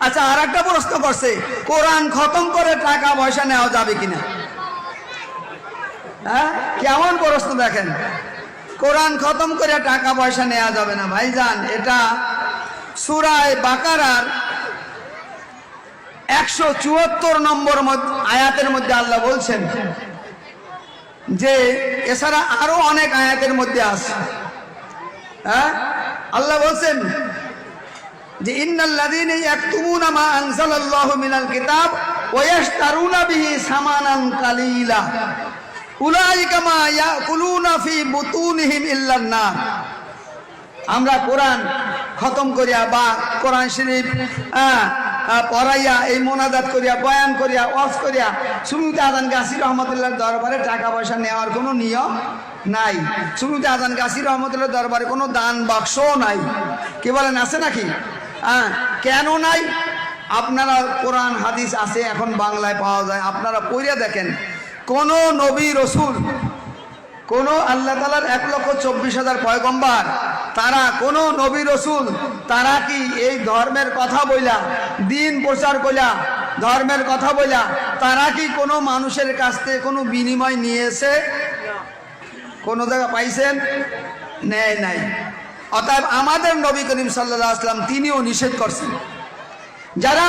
আচ্ছা আর একটা প্রশ্ন করছে। কোরআন খতম করে টাকা পয়সা নেওয়া যাবে কিনা? হ্যাঁ? কেমন প্রশ্ন দেখেন? কোরআন খতম করে টাকা পয়সা নেওয়া যাবে না, ভাইজান। এটা সুরায় বাকারার একশো চুয়াত্তর নম্বর আয়াতের মধ্যে আল্লাহ বলছেন যে, এছাড়া আরও অনেক আয়াতের মধ্যে আছে। হ্যাঁ? আল্লাহ বলছেন যে মিনাল কিতাব সামানান কালীলা। আমরা কোরআন খতম করিয়া বা কোরআন শরীফ পড়াইয়া এই মোনাজাত করিয়া, বয়ান করিয়া, ওয়াজ করিয়া সুমিত আদান গাছির রহমতুল্লাহ দরবারে টাকা পয়সা নেওয়ার কোনো নিয়ম নাই। সুমিত আদান গাছির রহমতুল্লাহ দরবারে কোনো দান বাক্সও নাই। কি বলেন, আছে নাকি? হ্যাঁ কেন নাই? আপনারা কোরআন, হাদিস আছে, এখন বাংলায় পাওয়া যায়। আপনারা পড়িয়া দেখেন, কোন নবী রসুল, কোন আল্লাহ তালার এক লক্ষ চব্বিশ হাজার পয়গম্বার, তারা কোন নবী রসুল, তারা কি এই ধর্মের কথা বইলা, দিন প্রচার কইলা, ধর্মের কথা বইলা, তারা কি কোনো মানুষের কাছ থেকে কোনো বিনিময় নিয়েছে? কোন জায়গা পাইছেন? নেয় নাই। অতএব আমাদের নবী করিম সাল্লাহ আসলাম তিনিও নিষেধ করছেন। যারা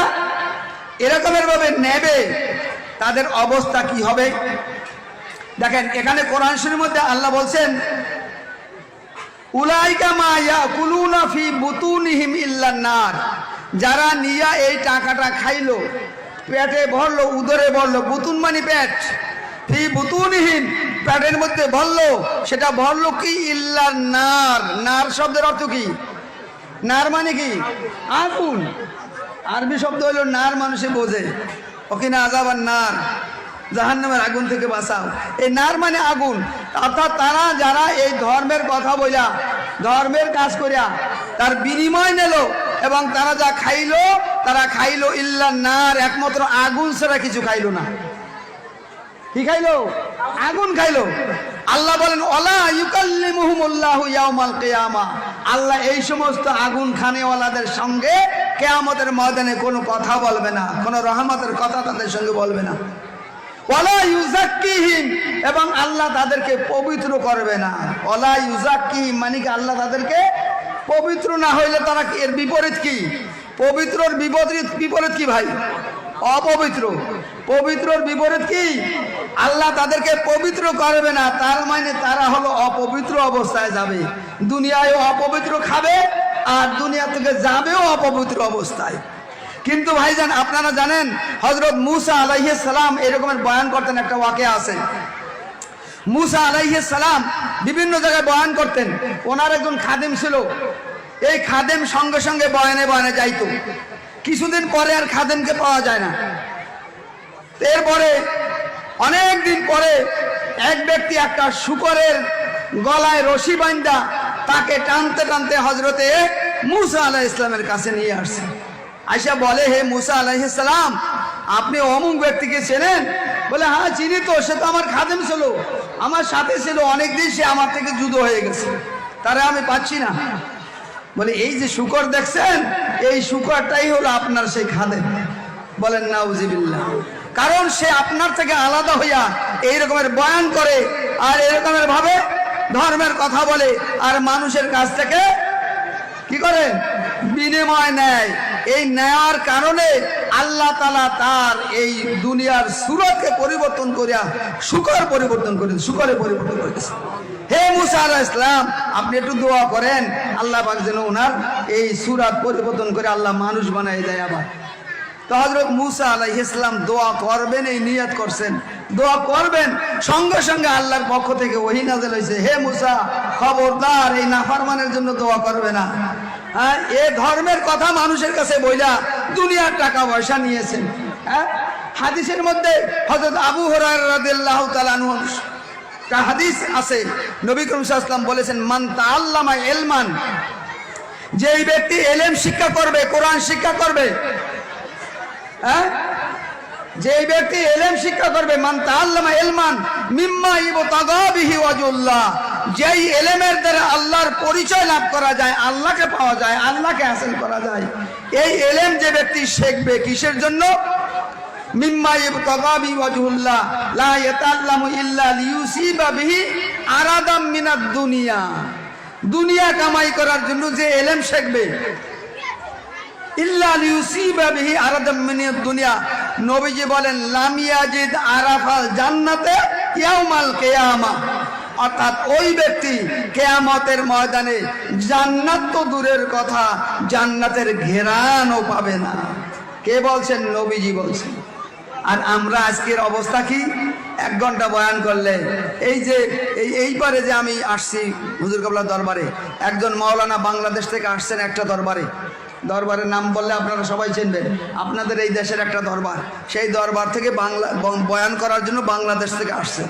এরকমের ভাবে নেবে, তাদের অবস্থা কি হবে? দেখেন, এখানে কোরআন শরীর মধ্যে আল্লাহ বলছেন যারা নিয়া এই টাকাটা খাইলো, পেটে ভরলো, উদরে ভরলো, বুতুন মানে পেট। ফি পেটের মধ্যে ভরলো, সেটা ভরলো কি? ইল্লান নার। নার শব্দের অর্থ কি? নার মানে কি? আগুন। আরবি শব্দ হলো নার মানুষে বোঝে। ওখানে আজাবার নার। জাহান্নামের আগুন থেকে বাঁচাও। এই নার মানে আগুন। অর্থাৎ তারা, যারা এই ধর্মের কথা বইলা, ধর্মের কাজ করিয়া তার বিনিময় নিল এবং তারা যা খাইলো, তারা খাইলো ইল্লা নার। একমাত্র আগুন ছাড়া কিছু খাইল না। কি খাইলো? আগুন খাইলো। আল্লাহ বলেন, ওলা ইউকাল্লিমুহুমুল্লাহু ইয়াউমাল কিয়ামা। আল্লাহ এই সমস্ত আগুন খানেওয়ালাদের সঙ্গে কেয়ামতের ময়দানে কোনো কথা বলবে না, কোনো রহমতের কথা তাদের সঙ্গে বলবে না। ওলা ইউজাক্কিহিম, এবং আল্লাহ তাদেরকে পবিত্র করবে না। ওলা ইউজাক্কিহিম মানে কি আল্লাহ তাদেরকে পবিত্র না হইলে তারা এর বিপরীত কি? পবিত্রর বিপরীত বিপরীত কি ভাই? অপবিত্র। পবিত্রর বিপরীত কি? আল্লাহ তাদেরকে পবিত্র করবে না। তার মানে তারা হলো অপবিত্র অবস্থায় যাবে। দুনিয়ায় অপবিত্র খাবে আর দুনিয়া থেকে যাবেও অপবিত্র অবস্থায়। কিন্তু ভাইজান, আপনারা জানেন হজরত মুসা আলাইহিস সালাম এরকমের বয়ান করতেন, একটা ওয়াকে আছে। মুসা আলাইহিস সালাম বিভিন্ন জায়গায় বয়ান করতেন। ওনার একজন খাদেম ছিল। এই খাদেম সঙ্গে সঙ্গে বয়ানে বয়ানে যাইতো। কিছুদিন পরে আর খাদেমকে পাওয়া যায় না। এরপরে, অনেক দিন পরে এক ব্যক্তি একটা শুকরের গলায় রশি বান্ধা তাকে টানতে টানতে হজরতে মুসা আলাহ ইসলামের কাছে নিয়ে আসছে। আইসা বলে, হে মুসা আলাইসালাম আপনি অমুক ব্যক্তিকে চেনেন? বলে হ্যাঁ চিনি তো, সে তো আমার খাদেম ছিল। আমার সাথে ছিল অনেক দিন সে আমার থেকে জুদো হয়ে গেছে। তারা আমি পাচ্ছি না। বলে, এই যে শুকর দেখছেন এই শুকরটাই হলো আপনার সেই খাদে। বলেন, নাউজিবিল্লাহ। কারণ সে আপনার থেকে আলাদা হইয়া এই রকমের বয়ান করে আর এরকমের ভাবে ধর্মের কথা বলে আর মানুষের কাছ থেকে কি করে? বিনিময় নেয়। এই নেয়ার কারণে আল্লাহ তালা তার এই দুনিয়ার সুরতকে পরিবর্তন করিয়া শুকর পরিবর্তন করে শুকরে পরিবর্তন করেছে। হে মুসা আলাহ ইসলাম আপনি একটু দোয়া করেন, আল্লাহ পাক যেন ওনার এই সুরাত পরিবর্তন করে আল্লাহ মানুষ বানাই দেয় আবার। তো হজরত মুসা আলাহ ইসলাম দোয়া করবেন, এই নিয়ত করছেন। দোয়া করবেন, সঙ্গে সঙ্গে আল্লাহর পক্ষ থেকে ওহি নাজেল হয়েছে। হে মুসা, খবরদার, এই নাফারমানের জন্য দোয়া করবে না। হ্যাঁ এ ধর্মের কথা মানুষের কাছে বইলা দুনিয়ার টাকা পয়সা নিয়েছেন। হ্যাঁ হাদিসের মধ্যে হজরত আবু হরার রাদিল্লাহ তালানু একটা হাদিস আছে, নবী করিম সাল্লাম বলেছেন, মান তাআল্লামা এলমান যেই ব্যক্তি এলেম শিক্ষা করবে, কোরআন শিক্ষা করবে হ্যাঁ? যে ব্যক্তি এলেম শিক্ষা করবে, মান তাআল্লামা ইলমান মিম্মা ইবতাগাবিহি ওয়াজুল্লাহ যেই এলেমের দ্বারা আল্লাহর পরিচয় লাভ করা যায়, আল্লাহকে পাওয়া যায়, আল্লাহকে হাসিল করা যায়, এই এলেম যে ব্যক্তি শিখবে কিসের জন্য? ইল্লা আরাদাম মিনাদ দুনিয়া। দুনিয়া কামাই করার জন্য যে এলেম শিখবে, ইল্লা দুনিয়া। নবীজি বলেন, লাম ইয়াজিদ আরাফাল অর্থাৎ ওই ব্যক্তি কেয়ামতের ময়দানে জান্নাত তো দূরের কথা, জান্নাতের ঘেরানও পাবে না। কে বলছেন? নবীজি বলছেন। আর আমরা আজকের অবস্থা কি? এক ঘণ্টা বয়ান করলে। এই যে, এই এই পারে যে আমি আসছি হুজুর কাবলার দরবারে, একজন মাওলানা বাংলাদেশ থেকে আসছেন একটা দরবারে। দরবারের নাম বললে আপনারা সবাই চিনবেন। আপনাদের এই দেশের একটা দরবার। সেই দরবার থেকে বাংলা বয়ান করার জন্য বাংলাদেশ থেকে আসছে।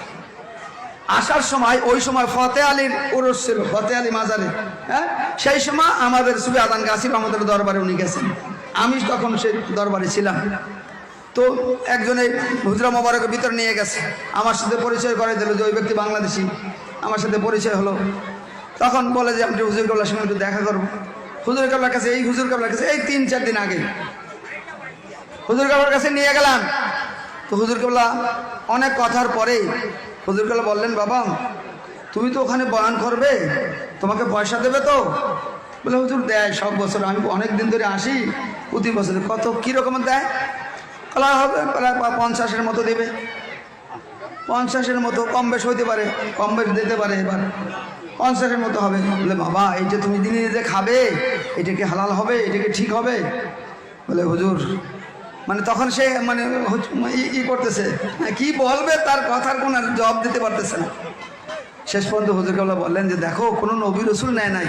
আসার সময়, ওই সময় ফতে আলীর উরস ছিল, ফতে আলী মাজারে। হ্যাঁ? সেই সময় আমাদের সুবি আদান গাছির আমাদের দরবারে উনি গেছেন। আমি তখন সেই দরবারে ছিলাম। তো একজনে হুজরা মোবারকের ভিতর নিয়ে গেছে। আমার সাথে পরিচয় করে দিল যে ওই ব্যক্তি বাংলাদেশি। আমার সাথে পরিচয় হলো। তখন বলে যে, আমি হুজুর কাবলার সঙ্গে একটু দেখা করব। হুজুর কাবলার কাছে, এই হুজুর কাবলার কাছে, এই তিন চার দিন আগে হুজুর কাবলার কাছে নিয়ে গেলাম। তো হুজুর কাবলা অনেক কথার পরেই হুজুর কাবলা বললেন, বাবা, তুমি তো ওখানে বয়ান করবে, তোমাকে পয়সা দেবে তো? বলে, হুজুর, দেয়, সব বছর। আমি অনেক দিন ধরে আসি, প্রতি বছরে। কত কীরকম দেয়? কলা হবে প্রায় পঞ্চাশের মতো দেবে। পঞ্চাশের মতো কম বেশ হইতে পারে কম বেশ দিতে পারে এবার। পঞ্চাশের মতো হবে। বলে বাবা এই যে তুমি দিনে দিনে খাবে এটা কি হালাল হবে এটা কি ঠিক হবে? বলে হুজুর মানে তখন সে মানে ই- করতেছে। হ্যাঁ, কি বলবে তার কথার কোনো জবাব দিতে পারতেছে না। শেষ পর্যন্ত হুজুরকে বললেন যে দেখো কোনো নবী রসুল নেয় নাই।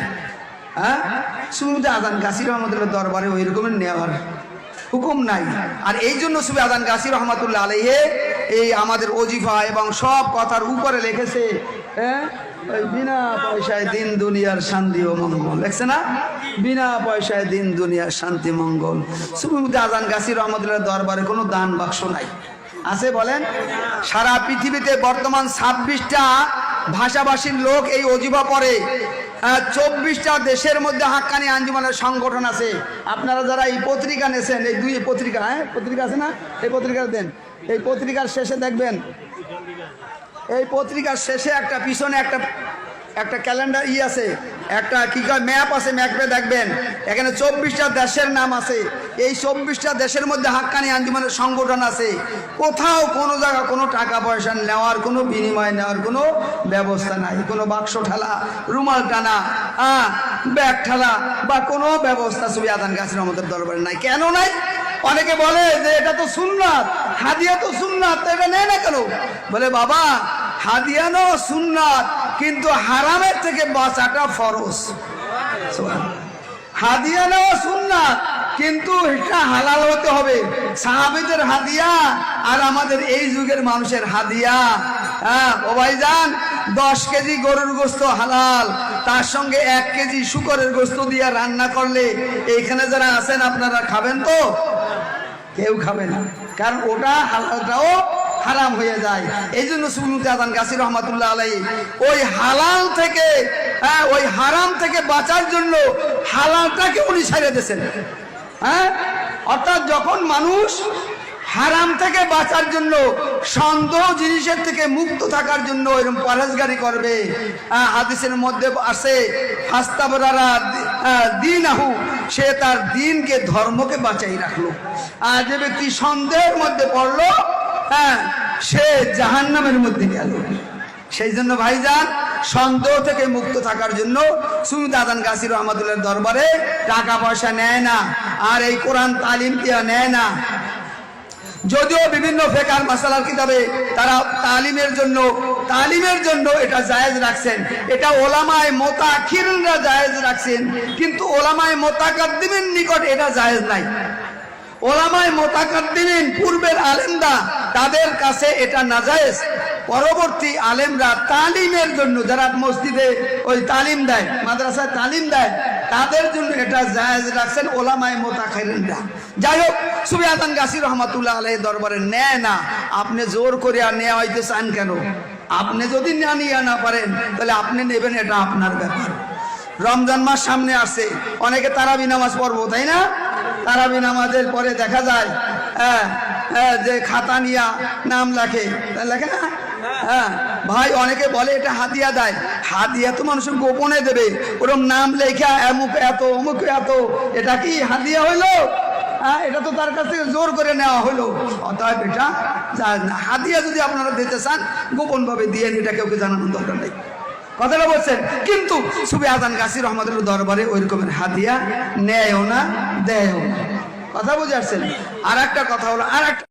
হ্যাঁ? শুধু আদান গাছির রহমতুল্লাহ দরবারে ওই রকমের নেওয়ার হুকুম নাই। আর এই জন্য সুবি আদান গাছির রহমতুল্লাহ আলাইহে এই আমাদের অজিফা এবং সব কথার উপরে লিখেছে হ্যাঁ? বিনা পয়সায় দিন দুনিয়ার শান্তি ও মঙ্গল। দেখছে না? বিনা পয়সায় দিন দুনিয়ার শান্তি, মঙ্গল। সুবি আদান গাছির রহমতুল্লাহ দরবারে কোনো দান বাক্স নাই। আছে বলেন? সারা পৃথিবীতে বর্তমান ছাব্বিশটা ভাষাভাষীর লোক এই অজিবা পড়ে। চব্বিশটা দেশের মধ্যে হাক্কানি আঞ্জুমানের সংগঠন আছে। আপনারা যারা এই পত্রিকা নেছেন, এই দুই পত্রিকা হ্যাঁ? পত্রিকা আছে না? এই পত্রিকা দেন। এই পত্রিকার শেষে দেখবেন, এই পত্রিকার শেষে একটা, পিছনে একটা একটা ক্যালেন্ডার ই আছে, একটা কি কয়, ম্যাপ আছে, ম্যাপে দেখবেন, এখানে চব্বিশটা দেশের নাম আছে। এই চব্বিশটা দেশের মধ্যে হাক্কানি আঞ্জুমানের সংগঠন আছে। কোথাও কোনো জায়গা কোনো টাকা পয়সা নেওয়ার, কোনো বিনিময় নেওয়ার কোনো ব্যবস্থা নাই। কোনো বাক্স ঠেলা, রুমাল টানা হ্যাঁ ব্যাগ ঠেলা বা কোনো ব্যবস্থা ছবি আদান গাছের আমাদের দরবারে নাই। কেন নাই? অনেকে বলে যে এটা তো সুন্নাত, হাদিয়া তো সুন্নাত, তো এটা নেয় না কেন? বলে বাবা হাদিয়া নো সুন্নাত, কিন্তু হারামের থেকে বাঁচাটা ফরজ। হাদিয়া নেওয়া সুন্নাত, কিন্তু এটা হালাল হতে হবে। সাহাবিদের হাদিয়া আর আমাদের এই যুগের মানুষের হাদিয়া। হ্যাঁ ভাইজান, দশ কেজি গরুর গোস্ত হালাল, তার সঙ্গে এক কেজি শুকরের গোস্ত দিয়ে রান্না করলে এইখানে যারা আছেন আপনারা খাবেন তো? কেউ খাবে না। কারণ ওটা হালালটাও হারাম হয়ে যায়। এই জন্য সুনুতে আদান গাছির রহমাতুল্লাহ আলাই ওই হালাল থেকে হ্যাঁ ওই হারাম থেকে বাঁচার জন্য হালালটাকে উনি ছেড়ে দিয়েছেন। হ্যাঁ? অর্থাৎ যখন মানুষ হারাম থেকে বাঁচার জন্য সন্দেহ জিনিসের থেকে মুক্ত থাকার জন্য এরকম পরেজগারি করবে আহ, হাদিসের মধ্যে আছে ফাস্তাবরারা দিন আহু সে তার দিনকে ধর্মকে বাঁচাই রাখল। আর যে ব্যক্তি সন্দেহের মধ্যে পড়ল হ্যাঁ সে জাহান্নামের মধ্যে গেল। সেই জন্য ভাইজান, সন্দেহ থেকে মুক্ত থাকার জন্য সুমিত আদান গাছির রহমতুল্লাহ দরবারে টাকা পয়সা নেয় না, আর এই কোরআন তালিম কেউ নেয় না। যদিও বিভিন্ন ফেকার মাসালার কিতাবে তারা তালিমের জন্য তালিমের জন্য এটা জায়েজ রাখছেন। এটা ওলামায় মোতাখিররা জায়েজ রাখছেন, কিন্তু ওলামায় মোতাকাদ্দিমের নিকট এটা জায়েজ নাই। ওলামায় মোতাকাদ্দিমিন, পূর্বের আলেমরা তাদের কাছে এটা না নাজায়েজ। পরবর্তী আলেমরা তালিমের জন্য যারা মসজিদে ওই তালিম দেয়, মাদ্রাসায় তালিম দেয়, তাদের জন্য এটা জায়েজ রাখছেন ওলামায় মোতাখাইরেনরা যাই হোক সুবিয়াদান গাছি রহমাতুল্লাহ আলহ দরবারে নেয় না। আপনি জোর করে আর নেওয়া হইতে চান কেন? আপনি যদি না নিয়ে না পারেন, তাহলে আপনি নেবেন এটা আপনার ব্যাপার। রমজান মাস সামনে আসছে, অনেকে তারাবি নামাজ পড়ব, তাই না? তারাবি নামাজের পরে দেখা যায় হ্যাঁ হ্যাঁ, যে খাতা নিয়া নাম লেখে। লেখে না? হ্যাঁ ভাই অনেকে বলে এটা হাতিয়া দেয়। হাতিয়া তো মানুষ গোপনে দেবে। ওরম নাম লেখা অমুক এত অমুক এত। এটা কি হাতিয়া হইল? হ্যাঁ এটা তো তার কাছ থেকে জোর করে নেওয়া হলো অতএব এটা হাতিয়া যদি আপনারা দিতে চান গোপনভাবে দিয়ে এটা কেউ জানানোর দরকার নেই। কথাটা বলছেন, কিন্তু সুবি আজান গাছির রহমতের দরবারে ওই রকমের হাতিয়া নেয়ও না, দেয়ও না। কথা বুঝে আসছেন? আর একটা কথা হলো আর একটা